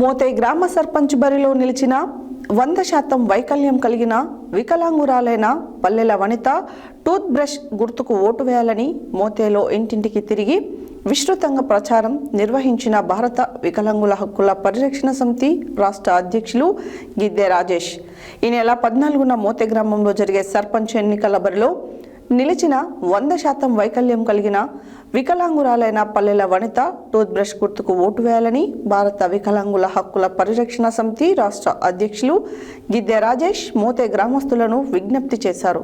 మోతే గ్రామ సర్పంచ్ బరిలో నిలిచిన వంద శాతం వైకల్యం కలిగిన వికలాంగురాలైన పల్లెల వనిత టూత్ బ్రష్ గుర్తుకు ఓటు వేయాలని మోతేలో ఇంటింటికి తిరిగి విస్తృతంగా ప్రచారం నిర్వహించిన భారత వికలాంగుల హక్కుల పరిరక్షణ సమితి రాష్ట్ర అధ్యక్షులు గిద్దె రాజేష్. ఈ నెల పద్నాలుగున మోతే గ్రామంలో జరిగే సర్పంచ్ ఎన్నికల బరిలో నిలిచిన వంద శాతం వైకల్యం కలిగిన వికలాంగురాలైన పల్లెల వనిత టూత్ బ్రష్ గుర్తుకు ఓటు వేయాలని భారత వికలాంగుల హక్కుల పరిరక్షణ సమితి రాష్ట్ర అధ్యక్షులు గిద్దె రాజేష్ మోతే గ్రామస్తులను విజ్ఞప్తి చేశారు.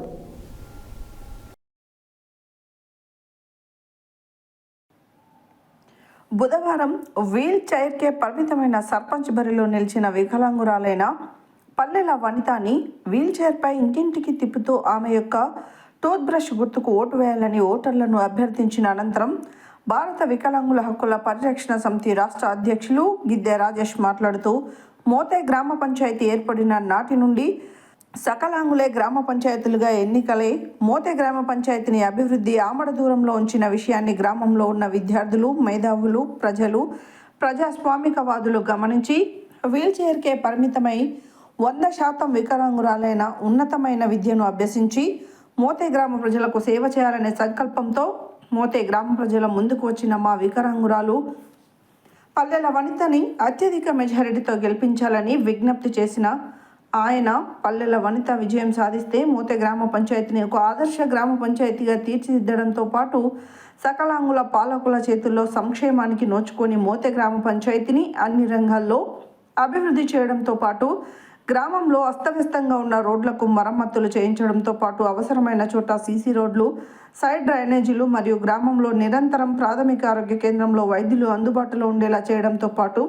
బుధవారం వీల్ చైర్కే పరిమితమైన సర్పంచ్ బరిలో నిలిచిన వికలాంగురాలైన పల్లెల వనితాని వీల్ చైర్పై ఇంటింటికి తిప్పుతూ ఆమె యొక్క టూత్ బ్రష్ గుర్తుకు ఓటు వేయాలని ఓటర్లను అభ్యర్థించిన అనంతరం భారత వికలాంగుల హక్కుల పరిరక్షణ సమితి రాష్ట్ర అధ్యక్షులు గిద్దె రాజేష్ మాట్లాడుతూ మోతే గ్రామ పంచాయతీ ఏర్పడిన నాటి నుండి సకలాంగులే గ్రామ పంచాయతీలుగా ఎన్నికలై మోతే గ్రామ పంచాయతీని అభివృద్ధి ఆమడ దూరంలో ఉంచిన విషయాన్ని గ్రామంలో ఉన్న విద్యార్థులు మేధావులు ప్రజలు ప్రజాస్వామికవాదులు గమనించి వీల్చైర్కే పరిమితమై వంద శాతం వికలాంగురాలైన ఉన్నతమైన విద్యను అభ్యసించి మోతే గ్రామ ప్రజలకు సేవ చేయాలనే సంకల్పంతో మోతే గ్రామ ప్రజల ముందుకు వచ్చిన మా వికరాంగురాలు పల్లెల వనితని అత్యధిక మెజారిటీతో గెలిపించాలని విజ్ఞప్తి చేసిన ఆయన పల్లెల వనిత విజయం సాధిస్తే మోతే గ్రామ పంచాయతీని ఒక ఆదర్శ గ్రామ పంచాయతీగా తీర్చిదిద్దడంతో పాటు సకలాంగుల పాలకుల చేతుల్లో సంక్షేమానికి నోచుకొని మోతే గ్రామ పంచాయతీని అన్ని రంగాల్లో అభివృద్ధి చేయడంతో పాటు గ్రామంలో అస్తవ్యస్తంగా ఉన్న రోడ్లకు మరమ్మతులు చేయించడంతో పాటు అవసరమైన చోట సీసీ రోడ్లు సైడ్ డ్రైనేజీలు మరియు గ్రామంలో నిరంతరం ప్రాథమిక ఆరోగ్య కేంద్రంలో వైద్యులు అందుబాటులో ఉండేలా చేయడంతో పాటు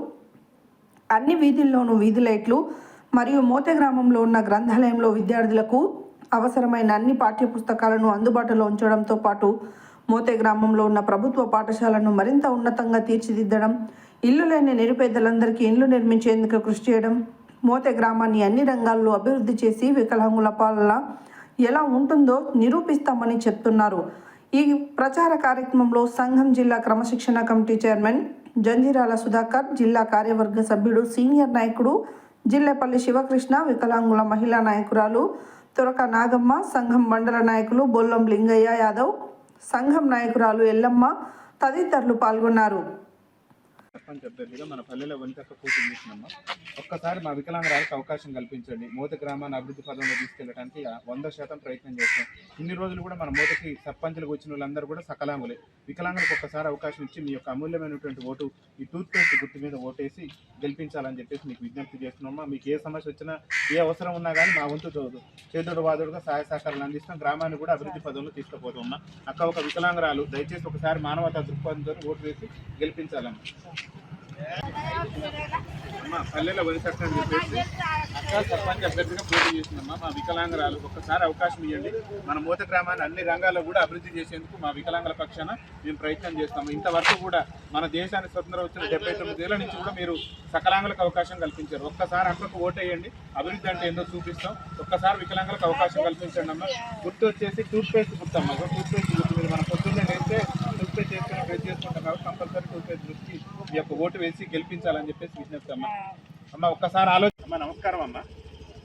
అన్ని వీధుల్లోనూ వీధి లైట్లు మరియు మోతే గ్రామంలో ఉన్న గ్రంథాలయంలో విద్యార్థులకు అవసరమైన అన్ని పాఠ్య పుస్తకాలను అందుబాటులో ఉంచడంతో పాటు మోతే గ్రామంలో ఉన్న ప్రభుత్వ పాఠశాలను మరింత ఉన్నతంగా తీర్చిదిద్దడం ఇల్లు లేని నిరుపేదలందరికీ ఇండ్లు నిర్మించేందుకు కృషి చేయడం మోతే గ్రామాన్ని అన్ని రంగాల్లో అభివృద్ధి చేసి వికలాంగుల పాలన ఎలా ఉంటుందో నిరూపిస్తామని చెప్తున్నారు. ఈ ప్రచార కార్యక్రమంలో సంఘం జిల్లా క్రమశిక్షణ కమిటీ చైర్మన్ జంజీరాల సుధాకర్ జిల్లా కార్యవర్గ సభ్యుడు సీనియర్ నాయకుడు జిల్లేపల్లి శివకృష్ణ వికలాంగుల మహిళా నాయకురాలు తురక నాగమ్మ సంఘం మండల నాయకులు బొల్లం లింగయ్య యాదవ్ సంఘం నాయకురాలు ఎల్లమ్మ తదితరులు పాల్గొన్నారు. సర్పంచ్ అభ్యర్థిగా మన పల్లెలో వనితక్క కూతురు చేసినమ్మా. ఒక్కసారి మా వికలాంగరాలకు అవకాశం కల్పించండి. మూత గ్రామాన్ని అభివృద్ధి పదంలో తీసుకెళ్ళడానికి ఆ వంద శాతం ప్రయత్నం చేస్తాం. ఇన్ని రోజులు కూడా మన మూతకి సర్పంచులకు వచ్చిన వాళ్ళందరూ కూడా సకలాంగులే. వికలాంగులకు ఒక్కసారి అవకాశం ఇచ్చి మీ యొక్క అమూల్యమైనటువంటి ఓటు ఈ టూత్ పేస్ట్ గుర్తు మీద ఓటేసి గెలిపించాలని చెప్పేసి మీకు విజ్ఞప్తి చేస్తున్నామా మీకు ఏ సమస్య వచ్చినా ఏ అవసరం ఉన్నా కానీ మా వంతు చదువు. చేదుడు వాదుడుగా సహాయ సహకారాలు అందిస్తాం. గ్రామాన్ని కూడా అభివృద్ధి పదంలో తీసుకుపోతామమ్మా అక్క ఒక వికలాంగురాలు దయచేసి ఒకసారి మానవతా దృక్పథంతో ఓటు వేసి గెలిపించాలమ్మా. పల్లెల వరిసక్క అని చెప్పేసి సర్పంచ్ అభ్యర్థిగా పోటీ చేసిందమ్మా. మా వికలాంగురాలు ఒక్కసారి అవకాశం ఇవ్వండి. మన మూత గ్రామాన్ని అన్ని రంగాల్లో కూడా అభివృద్ధి చేసేందుకు మా వికలాంగుల పక్షాన మేము ప్రయత్నం చేస్తాము. ఇంతవరకు కూడా మన దేశానికి స్వతంత్రం వచ్చిన డెబ్బై తొమ్మిది నుంచి కూడా మీరు సకలాంగులకు అవకాశం కల్పించారు. ఒక్కసారి అక్కకు ఓటేయండి అభివృద్ధి అంటే ఏందో చూపిస్తాం. ఒక్కసారి వికలాంగులకు అవకాశం కల్పించండి అమ్మా. గుర్తు వచ్చేసి టూత్ పేస్ట్ గుర్తమ్మా టూత్ పేస్ట్ గుర్తు మీరు మనం చేసుకుంటాం కాబట్టి కంపల్సరీ టూత్ పేస్ట్ గుర్తి మీ యొక్క ఓటు వేసి గెలిపించాలని చెప్పేసి విజ్ఞప్తి అమ్మ. అమ్మ ఒక్కసారి ఆలోచన అమ్మ నమస్కారం అమ్మ.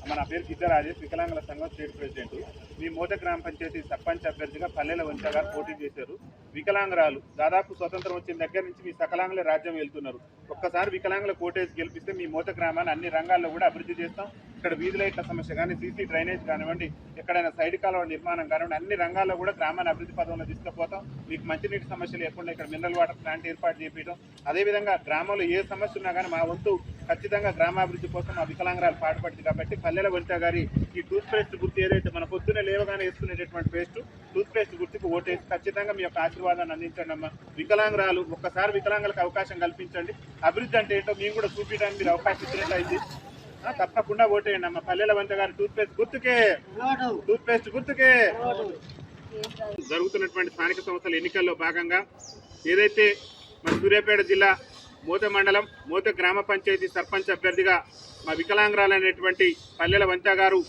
అమ్మ నా పేరు గిద్ద రాజేష్ వికలాంగుల సంఘం స్టేట్ ప్రెసిడెంట్. మీ మోద గ్రామ పంచాయతీ సర్పంచ్ అభ్యర్థిగా పల్లెల వంచ గారు పోటీ చేశారు. వికలాంగురాలు దాదాపు స్వతంత్రం వచ్చిన దగ్గర నుంచి మీ సకలాంగుల రాజ్యం వెళ్తున్నారు. ఒక్కసారి వికలాంగుల కోటేసి గెలిపిస్తే మీ మోత గ్రామాన్ని అన్ని రంగాల్లో కూడా అభివృద్ధి చేస్తాం. ఇక్కడ వీధి లైట్ల సమస్య కానీ సీసీ డ్రైనేజ్ కానివ్వండి ఎక్కడైనా సైడ్ కాలువ నిర్మాణం కానివ్వండి అన్ని రంగాల్లో కూడా గ్రామాన్ని అభివృద్ధి పదంలో తీసుకుపోతాం. మీకు మంచినీటి సమస్య లేకుండా ఇక్కడ మినరల్ వాటర్ ప్లాంట్ ఏర్పాటు చేపించడం అదేవిధంగా గ్రామంలో ఏ సమస్య ఉన్నా కానీ మా వంతు ఖచ్చితంగా గ్రామాభివృద్ధి కోసం మా వికలాంగరాలు పాటుపడింది కాబట్టి పల్లెల వనిత గారి ఈ టూత్ పేస్ట్ గుర్తు ఏదైతే మన పొద్దున్నే లేవగానే వేసుకునేటటువంటి పేస్ట్ టూత్ పేస్ట్ గుర్తుకు ఓటేసి ఖచ్చితంగా మీ యొక్క ఆశీర్వాదాన్ని అందించండి అమ్మా. వికలాంగురాలు ఒక్కసారి వికలాంగులకు అవకాశం కల్పించండి. అభివృద్ధి అంటే ఏంటో మేము కూడా చూపించడానికి మీరు అవకాశం ఇచ్చినట్లయింది. తప్పకుండా ఓటేయండి అమ్మ. పల్లెల వంత గారి టూత్ పేస్ట్ గుర్తుకే. టూత్ పేస్ట్ గుర్తుకే. జరుగుతున్నటువంటి స్థానిక సంస్థల ఎన్నికల్లో భాగంగా ఏదైతే మన సూర్యాపేట జిల్లా మోత మండలం మోత గ్రామ పంచాయతీ సర్పంచ్ అభ్యర్థిగా మా వికలాంగురాలైనటువంటి పల్లెల వంచ గారు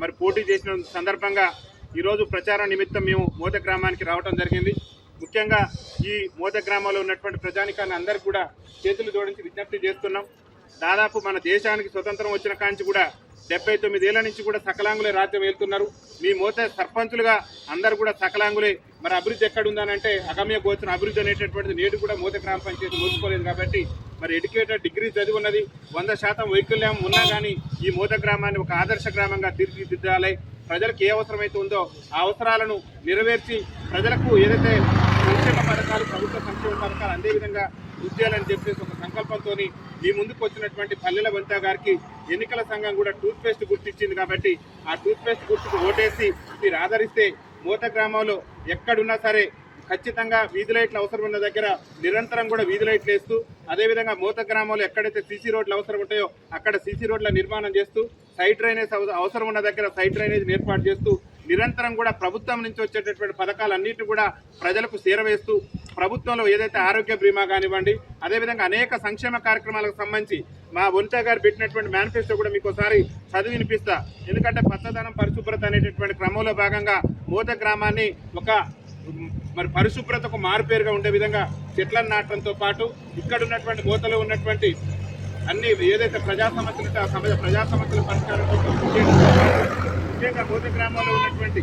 మరి పోటీ చేసిన సందర్భంగా ఈరోజు ప్రచారం నిమిత్తం మేము మోత గ్రామానికి రావడం జరిగింది. ముఖ్యంగా ఈ మోత గ్రామంలో ఉన్నటువంటి ప్రజానికాన్ని అందరికీ కూడా చేతులు జోడించి విజ్ఞప్తి చేస్తున్నాం. దాదాపు మన దేశానికి స్వతంత్రం వచ్చిన కాంచి కూడా డెబ్బై తొమ్మిదేళ్ళ నుంచి కూడా సకలాంగులే రాజ్యం వెళ్తున్నారు మీ మోతే సర్పంచులుగా అందరు కూడా సకలాంగులే. మరి అభివృద్ధి ఎక్కడ ఉందనంటే అగమ్య గోచరం అభివృద్ధి అనేటటువంటిది నేడు కూడా మోత గ్రామ పంచాయతీ మోసుకోలేదు కాబట్టి మరి ఎడ్యుకేటెడ్ డిగ్రీ చదివి ఉన్నది. వంద శాతం వైకల్యం ఉన్నా కానీ ఈ మోత గ్రామాన్ని ఒక ఆదర్శ గ్రామంగా తీర్చిదిద్దాలి. ప్రజలకు ఏ అవసరమైతే ఉందో ఆ అవసరాలను నెరవేర్చి ప్రజలకు ఏదైతే సంక్షేమ పథకాలు ప్రభుత్వ సంక్షేమ పథకాలు అదేవిధంగా విధంగా చేయాలని చెప్పేసి ఒక సంకల్పంతో మీ ముందుకు వచ్చినటువంటి పల్లెల వంత గారికి ఎన్నికల సంఘం కూడా టూత్ పేస్ట్ గుర్తించింది కాబట్టి ఆ టూత్ పేస్ట్ గుర్తుకు ఓటేసి మీరు ఆదరిస్తే మూత గ్రామంలో ఎక్కడున్నా సరే ఖచ్చితంగా వీధి లైట్లు అవసరం ఉన్న దగ్గర నిరంతరం కూడా వీధి లైట్లు వేస్తూ అదేవిధంగా మూత గ్రామంలో ఎక్కడైతే సీసీ రోడ్లు అవసరం ఉంటాయో అక్కడ సీసీ రోడ్ల నిర్మాణం చేస్తూ సైడ్ డ్రైనేజ్ అవసరం ఉన్న దగ్గర సైడ్ డ్రైనేజ్ ఏర్పాటు చేస్తూ నిరంతరం కూడా ప్రభుత్వం నుంచి వచ్చేటటువంటి పథకాలన్నింటినీ కూడా ప్రజలకు చేరవేస్తూ ప్రభుత్వంలో ఏదైతే ఆరోగ్య బీమా కానివ్వండి అదేవిధంగా అనేక సంక్షేమ కార్యక్రమాలకు సంబంధించి మా వనిత గారు పెట్టినటువంటి మేనిఫెస్టో కూడా మీకు ఒకసారి చదివి వినిపిస్తా. ఎందుకంటే పచ్చదనం పరిశుభ్రత అనేటటువంటి క్రమంలో భాగంగా మూత గ్రామాన్ని ఒక మరి పరిశుభ్రతకు మారుపేరుగా ఉండే విధంగా చెట్లను నాటడంతో పాటు ఇక్కడ ఉన్నటువంటి మూతలో ఉన్నటువంటి అన్ని ఏదైతే ప్రజా సమస్యలు ఆ సమస్య ప్రజా సమస్యల పరిష్కారం కోసం ముఖ్యంగా మూత గ్రామంలో ఉన్నటువంటి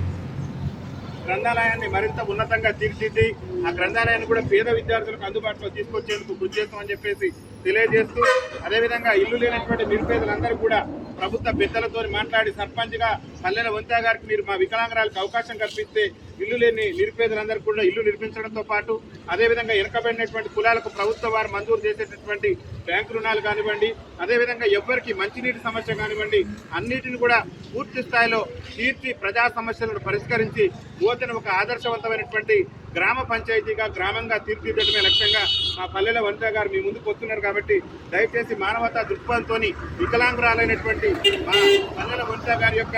గ్రంథాలయాన్ని మరింత ఉన్నతంగా తీర్చిది ఆ గ్రంథాలయాన్ని కూడా పేద విద్యార్థులకు అందుబాటులో తీసుకొచ్చేందుకు కృషి చేస్తామని చెప్పేసి తెలియజేస్తూ అదేవిధంగా ఇల్లు లేనటువంటి నిరుపేదలందరూ కూడా ప్రభుత్వ పెద్దలతో మాట్లాడి సర్పంచ్గా పల్లెల వంతా గారికి మీరు మా వికలాంగరాలకు అవకాశం కల్పిస్తే ఇల్లు లేని నిరుపేదలందరూ కూడా ఇల్లు నిర్మించడంతో పాటు అదేవిధంగా వెనకబడినటువంటి కులాలకు ప్రభుత్వ వారు మంజూరు చేసేటటువంటి బ్యాంకు రుణాలు కానివ్వండి అదేవిధంగా ఎవ్వరికి మంచినీటి సమస్య కానివ్వండి అన్నిటిని కూడా పూర్తి స్థాయిలో తీర్చి ప్రజా సమస్యలను పరిష్కరించి యువతను ఒక ఆదర్శవంతమైనటువంటి గ్రామ పంచాయతీగా గ్రామంగా తీర్చిదిద్దడమే లక్ష్యంగా మా పల్లెల వనిత గారు మీ ముందుకు వస్తున్నారు కాబట్టి దయచేసి మానవతా దృక్పథంతో వికలాంగురాలైనటువంటి మా పల్లెల వనిత గారి యొక్క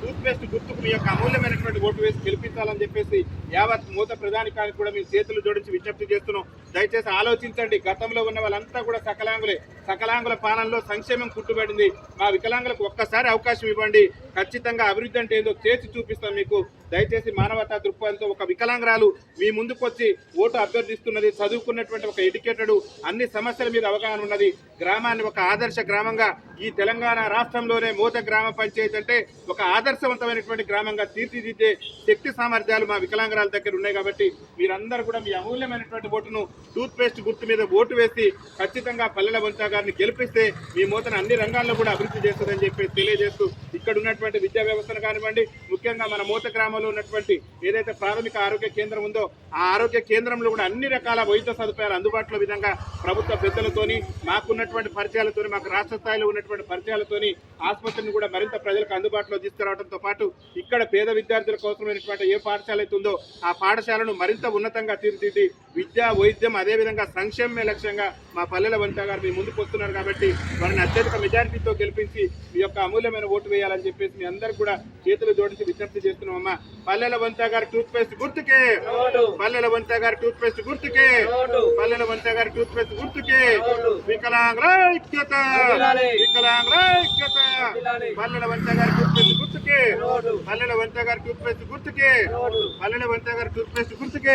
టూత్పేస్ట్ గుర్తుకు మీ యొక్క అమూల్యమైనటువంటి ఓటు వేసి గెలిపించాలని చెప్పేసి యావత్ మూత ప్రధానికానికి కూడా మీ చేతులు జోడించి విజ్ఞప్తి చేస్తున్నాం. దయచేసి ఆలోచించండి. గతంలో ఉన్న వాళ్ళంతా కూడా సకలాంగులే. సకలాంగుల పాలనలో సంక్షేమం కుట్టుబడింది మా వికలాంగులకు ఒక్కసారి అవకాశం ఇవ్వండి. ఖచ్చితంగా అభివృద్ధి అంటే ఏదో చేసి చూపిస్తాం మీకు. దయచేసి మానవతా దృక్పథంతో ఒక వికలాంగురాలు మీ ముందుకు వచ్చి ఓటు అభ్యర్థిస్తున్నది చదువుకున్నటువంటి ఒక ఎడ్యుకేటెడ్ అన్ని సమస్యల మీద అవగాహన ఉన్నది. గ్రామాన్ని ఒక ఆదర్శ గ్రామంగా ఈ తెలంగాణ రాష్ట్రంలోనే మోత గ్రామ పంచాయతీ అంటే ఒక ఆదర్శవంతమైనటువంటి గ్రామంగా తీర్చిదిద్దే శక్తి సామర్థ్యాలు మా వికలాంగురాల దగ్గర ఉన్నాయి కాబట్టి మీరందరూ కూడా మీ అమూల్యమైనటువంటి ఓటును టూత్ పేస్ట్ గుర్తు మీద ఓటు వేసి ఖచ్చితంగా పల్లెల వంచా గారిని గెలిపిస్తే మీ మూతను అన్ని రంగాల్లో కూడా అభివృద్ధి చేస్తుందని చెప్పి తెలియజేస్తూ ఇక్కడ ఉన్నటువంటి విద్యా వ్యవస్థను కానివ్వండి ముఖ్యంగా మన మూత గ్రామంలో ఉన్నటువంటి ఏదైతే ప్రాథమిక ఆరోగ్య కేంద్రం ఉందో ఆ ఆరోగ్య కేంద్రంలో కూడా అన్ని రకాల వైద్య సదుపాయాలు అందుబాటులో విధంగా ప్రభుత్వ పెద్దలతోని మాకున్నటువంటి పరిచయాలతోని మాకు రాష్ట్ర స్థాయిలో ఉన్నటువంటి పరిచయాలతోని ఆసుపత్రిని కూడా మరింత ప్రజలకు అందుబాటులో తీసుకురావడంతో పాటు ఇక్కడ పేద విద్యార్థులకు అవసరమైనటువంటి ఏ పాఠశాల అయితే ఉందో ఆ పాఠశాలను మరింత ఉన్నతంగా తీర్చిదిద్ది విద్య వైద్యం అదేవిధంగా సంక్షేమమే లక్ష్యంగా మా పల్లెల వంట గారు మీ ముందుకు వస్తున్నారు కాబట్టి వారిని అత్యధిక మెజారిటీతో గెలిపించి మీ యొక్క అమూల్యమైన ఓటు వేయాలని చెప్పేసి మీ అందరికి కూడా చేతులు జోడించి విజ్ఞప్తి చేస్తున్నామమ్మా. పల్లెల వంత గారి టూత్ పేస్ట్ గుర్తుకే పల్లెల వంత గారి టూత్ పేస్ట్ గుర్తుకే పల్లెల వంత గారి టూత్ పేస్ట్ గుర్తుకే వికలాంగుల ఐక్యత వికలాంగుల ఐక్యత పల్లెల వంత గారి టూత్ పేస్ట్ గుర్తుకే పల్లెల వంత గారి టూత్ పేస్ట్ గుర్తుకే పల్లెల వంత గారి టూత్ పేస్ట్ గుర్తుకే.